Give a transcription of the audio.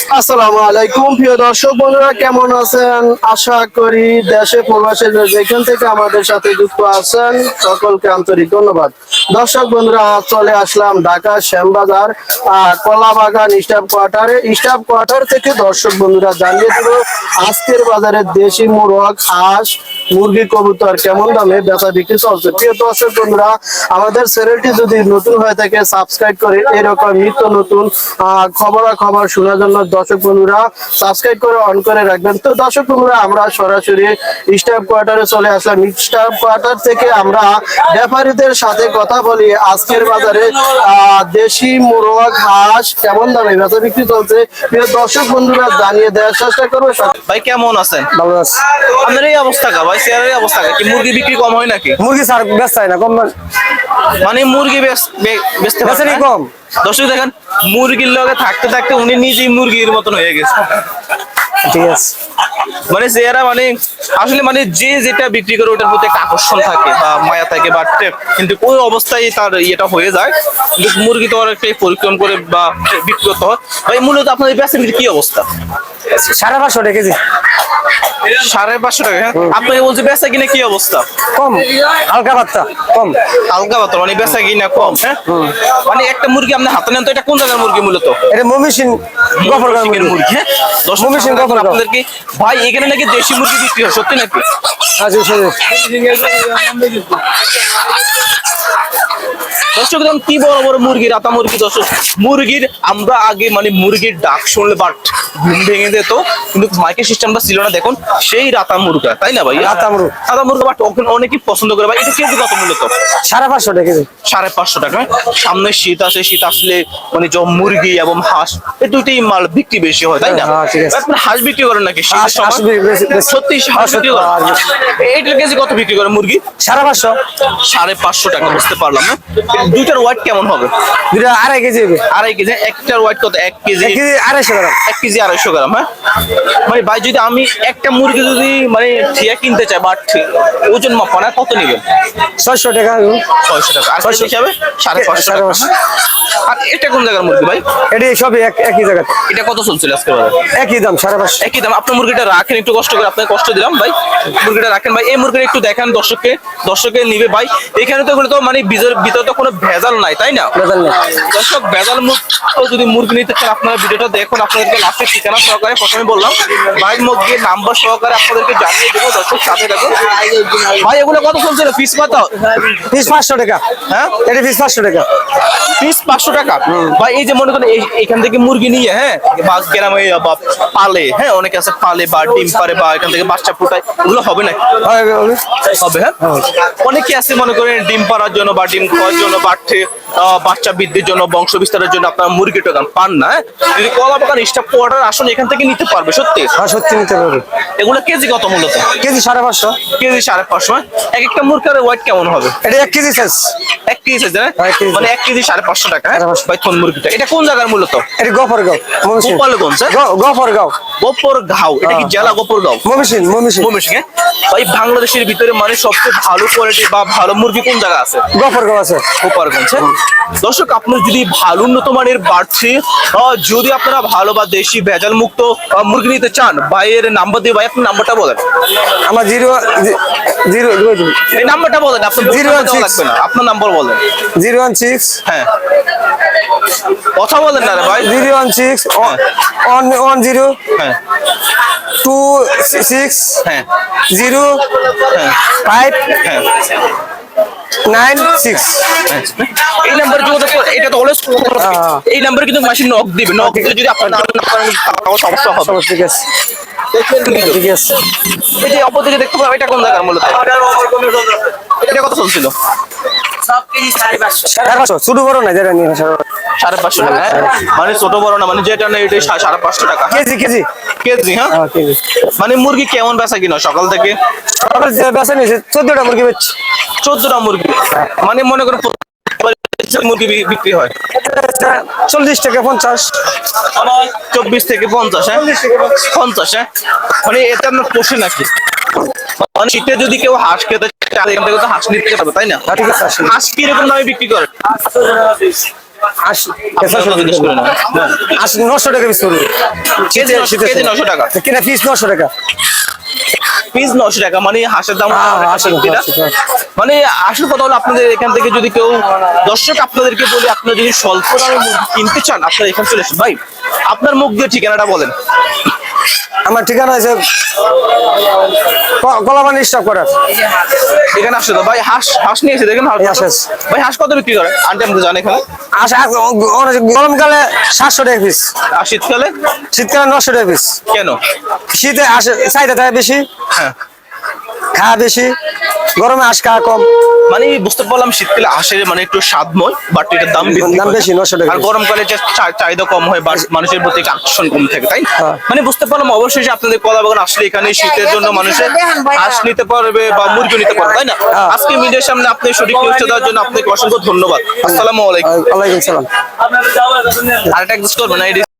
আসসালামু আলাইকুম প্রিয় দর্শক বন্ধুরা কেমন আছেন? আশা করি দেশে যেখান থেকে আমাদের সাথে যুক্ত আছেন সকলকে আন্তরিক ধন্যবাদ। দর্শক বন্ধুরা চলে আসলাম ঢাকা শ্যামবাজার আহ, কলা বাগান স্টাফ কোয়ার্টারে। স্টাফ কোয়ার্টার থেকে দর্শক বন্ধুরা জানিয়ে দেব আজকের বাজারে দেশি মুরগ হাঁস মুরগি কবুতর কেমন দামে বেচা বিক্রি চলছে? প্রিয় দর্শক বন্ধুরা আমাদের চ্যানেলটি যদি নতুন হয়ে থাকে সাবস্ক্রাইব করে এরকম নিত্য নতুন আহ, খবরাখবর শোনার জন্য দর্শক বন্ধুরা সাবস্ক্রাইব করে অন করে রাখবেন। তো দর্শক বন্ধুরা আমরা সরাসরি স্টাফ কোয়ার্টারে চলে আসলাম। স্টাফ কোয়ার্টার থেকে আমরা ব্যাপারীদের সাথে কথা বলি। আজকের বাজারে আহ, দেশি মোরগ হাঁস কেমন দামে বেচা বিক্রি চলছে? প্রিয় দর্শক বন্ধুরা জানিয়ে দেওয়ার চেষ্টা করব। ভাই কেমন আছেন? ভালো আছে। আপনার এই অবস্থা কা ভাই? চেয়ারের অবস্থা কি মুরগি বিক্রি কম হয় নাকি? মুরগি স্যার হয় না কম মানে মুরগি বেচতে পারছে না? কম। দর্শক দেখেন মুরগির লগে থাকতে থাকতে উনি নিজেই মুরগির মতন হয়ে গেছে। ঠিক আছে। মানে চেহারা মানে আসলে মানে যে যেটা বিক্রি করে ওটার প্রতি একটা আকর্ষণ থাকে বা মায়া থাকে বা কিন্তু ওই অবস্থায় তার ইয়েটা হয়ে যায়। কিন্তু মুরগি তো অনেকটাই পরিক্রম করে বা বিক্রি করতে হয়। ভাই মূলত আপনাদের বেচের কি অবস্থা? সাড়ে পাঁচশো টাকা কেজি। সাড়ে পাঁচশো টাকা হ্যাঁ? বলছে বেচা কিনা কি অবস্থা? কম। হালকা পাত্তা কম। হালকা মানে বেচা কিনা কম হ্যাঁ? মানে একটা মুরগি আপনি হাতে নেন তো এটা কোন জায়গার মুরগি মূলত? এটা মমিসিন গফরগাঁও মুরগি। হ্যাঁ? দশ ময়মনসিংহ টাকা গফরগাঁও। ভাই এখানে নাকি দেশি মুরগি বিক্রি হয় সত্যি নাকি আচ্ছা। দর্শক দেখুন কি বড় বড় মুরগি রাতা মুরগি। দর্শক মুরগির আমরা আগে মানে মুরগির ডাক শুনলে বাট ঘুম ভেঙে যেত কিন্তু মাইকের সিস্টেমটা ছিল না। দেখুন সেই রাতা মুরগা তাই না ভাই? রাতা মুরগা। রাতা মুরগা বাট অনেকেই পছন্দ করে। ভাই এটা কেজি কত মূলত সাড়ে পাঁচশো টাকা সাড়ে পাঁচশো টাকা। সামনে শীত আসে শীত আসলে মানে যে মুরগি এবং হাঁস এই দুইটাই মাল বিক্রি বেশি হয় তাই না? হ্যাঁ, আপনার হাঁস বিক্রি করেন নাকি। সত্যি হাঁস বিক্রি করেন? হাঁস এইটার কেজি কত বিক্রি করে মুরগি? সাড়ে পাঁচশো। সাড়ে পাঁচশো টাকা বুঝতে পারলাম না? দুইটার ওয়েট কেমন হবে? দুটা আড়াই কেজি আড়াই কেজি একটার ওয়েট কত? এক কেজি আড়াইশো গ্রাম। এক কেজি আড়াইশো গ্রাম হ্যাঁ? মানে ভাই যদি আমি একটা মুরগি যদি মানে ঠিয়া কিনতে চাই বাট ওজন মাপানা কত নেবেন ছয়শো টাকা ছয়শো টাকা। আর ছয়শো। হিসাবে সাড়ে পাঁচশো সাড়ে টাকা। পাঁচশো। আর এটা কোন জায়গার মুরগি ভাই? এটা সবই এক একই জায়গা এটা কত চলছিল আজকে বাজারে? একই দাম সাড়ে পাঁচশো। একই দাম। আপনার মুরগিটা রাখেন একটু কষ্ট করে আপনাকে কষ্ট দিলাম ভাই। মুরগিটা রাখেন ভাই। এই মুরগিটা একটু দেখান দর্শককে। দর্শকে নিবে ভাই। এখানে তো এগুলো তো মানে ভিতরে ভিতরে তো কোনো ভেজাল নাই তাই না? ভেজাল নেই। দর্শক ভেজাল মুক্ত যদি মুরগি নিতে চান আপনারা ভিডিওটা দেখুন। আপনাদেরকে লাস্টে ঠিকানা সহকারে প্রথমে বললাম ভাইয়ের মধ্যে নাম্বার সহকারে আপনাদেরকে জানিয়ে দেবো দর্শক সাথে রাখুন ভাই এগুলো কত চলছিল ফিস কত? পিস পাঁচশো টাকা। হ্যাঁ? এটা পিস পাঁচশো টাকা। পিস পাঁচশো টাকা? ভাই এই যে মনে করেন এখান থেকে মুরগি নিয়ে হ্যাঁ বা গ্রামে বা পালে হ্যাঁ অনেকে আছে পালে বা ডিম পারে বা এখান থেকে বাচ্চা ফুটায় ওগুলো হবে হয়, হবে। হবে হ্যাঁ? অনেকে আছে মনে করেন ডিম পাড়ার জন্য বা ডিম খাওয়ার জন্য বা ঠে- আহ, বাচ্চা বৃদ্ধির জন্য বংশ বিস্তারের জন্য আপনার মুরগি টোকান পান না হ্যাঁ? যদি কলা বাগান স্টাফ কোয়ার্টার আসুন এখান থেকে নিতে পারবে সত্যি? হ্যাঁ সত্যি নিতে পারবে। এগুলো কেজি কত মূলত? কেজি সাড়ে পাঁচশো। কেজি সাড়ে পাঁচশো হ্যাঁ? এক একটা মুরগির ওয়েট কেমন হবে? এটা এক কেজি শেষ এক কেজি। মানে এক কেজি সাড়ে পাঁচশো টাকা হ্যাঁ? সাড়ে পাঁচশো। ভাই কোন মুরগিটা এটা কোন জায়গার মূলত এটি গফরগাঁও গোপালগঞ্জ হ্যাঁ? গফরগাঁও এটা কি হ্যাঁ। জেলা ভাই বাংলাদেশের ভিতরে মানে সবচেয়ে ভালো কোয়ালিটি বা ভালো মুরগি কোন জায়গা আছে গফরগাঁও আছে গোপালগঞ্জ? দর্শক আপনার যদি ভালো উন্নত মানের বাড়ছে যদি আপনারা ভালো বা দেশি ভেজাল মুক্ত মুরগি নিতে চান ভাইয়ের নাম্বার দিয়ে ভাই আপনার নাম্বারটা বলেন আমার জিরো জিরো এই নাম্বারটা বলেন আপনার six. লাগবে না আপনার নাম্বার বলেন জিরো ওয়ান সিক্স। হ্যাঁ। কথা বলেন না রে ভাই। Zero one six one one zero. হ্যাঁ। টু সিক্স হ্যাঁ। জিরো। হ্যাঁ। ফাইভ হ্যাঁ। Nine six. এই নাম্বার যোগাযোগ এটা তো অলওয়েজ হ্যাঁ। এই নাম্বারে কিন্তু মাসি নক দিবে। নক যদি আপনার সমস্যা হবে। ঠিক আছে। ঠিক আছে। এই যে দেখতে পাবেন এটা কোন জায়গার মূলত? এটা কত চলছিল? সাড়ে পাঁচশো। ছোটো বড় না যেটা নিয়ে সাড়ে পাঁচশো। টাকা হ্যাঁ? মানে ছোট বড় না মানে যেটা নেই এটাই সাড়ে পাঁচশো টাকা। KG KG. কেজি হ্যাঁ? হ্যাঁ কেজি। মানে মুরগি কেমন বেচা কিনা সকাল থেকে? সকাল যে বেচা নিয়েছে চোদ্দটা মুরগি বেচছি। চোদ্দটা মুরগি? মানে মনে করেন মুরগি বিক্রি হয়? চল্লিশ টাকা পঞ্চাশ। চব্বিশ থেকে পঞ্চাশ হ্যাঁ? পঞ্চাশ হ্যাঁ? মানে এটা আপনার পোষে নাকি? মানে শীতে যদি কেউ হাঁস খেতে চায় এখান থেকে তো হাঁস নিতে পারবে তাই না? হ্যাঁ। হাঁস কীরকম দামে বিক্রি করে? নশো টাকা পিস নশো টাকা কিনা পিস নশো টাকা। পিস নশো টাকা মানে হাঁসের দাম হ্যাঁ, হাঁসের দাম? হাঁসের। মানে আসল কথা হলো আপনাদের এখান থেকে যদি কেউ দর্শক আপনাদেরকে বলি আপনারা যদি স্বল্প দামে কিনতে চান আপনারা এখানে চলে ভাই আপনার মুখ দিয়ে ঠিকানাটা বলেন। আমার ঠিকানা আছে কলাবানি স্টক করার। এখানে আসছে তো। ভাই হাঁস হাঁস নিয়েছে দেখেন হাঁস। ভাই হাঁস কত বিক্রি করে? আন্টি আমাকে জানে এখানে? হাঁস গরমকালে সাতশো টাকা পিস আর শীতকালে? শীতকালে নশো টাকা পিস কেন? শীতে আসে চাহিদা থাকে বেশি। হ্যাঁ। খাওয়া বেশি। গরমে খাওয়া কম। মানে বুঝতে পারলাম শীতকালে মানে একটু স্বাদময় বাট এটার দাম দাম বেশি, 900 টাকা আর গরমকালে যে চাহিদা কম হয় বা মানুষের প্রতি আকর্ষণ কম থাকে তাই হ্যাঁ। মানে বুঝতে পারলাম অবশ্যই যে আপনাদের কলা বাগান আসলে এখানে শীতের জন্য মানুষের হাঁস নিতে পারবে বা মুরগি নিতে পারবে তাই না? হ্যাঁ। আজকে মিডিয়ার সামনে আপনি সঠিক নিউজটা দেওয়ার জন্য আপনাকে অসংখ্য ধন্যবাদ। আসসালামু আলাইকুম। ওয়ালাইকুম সালাম। আরেকটা এক্সিস্ট করবেন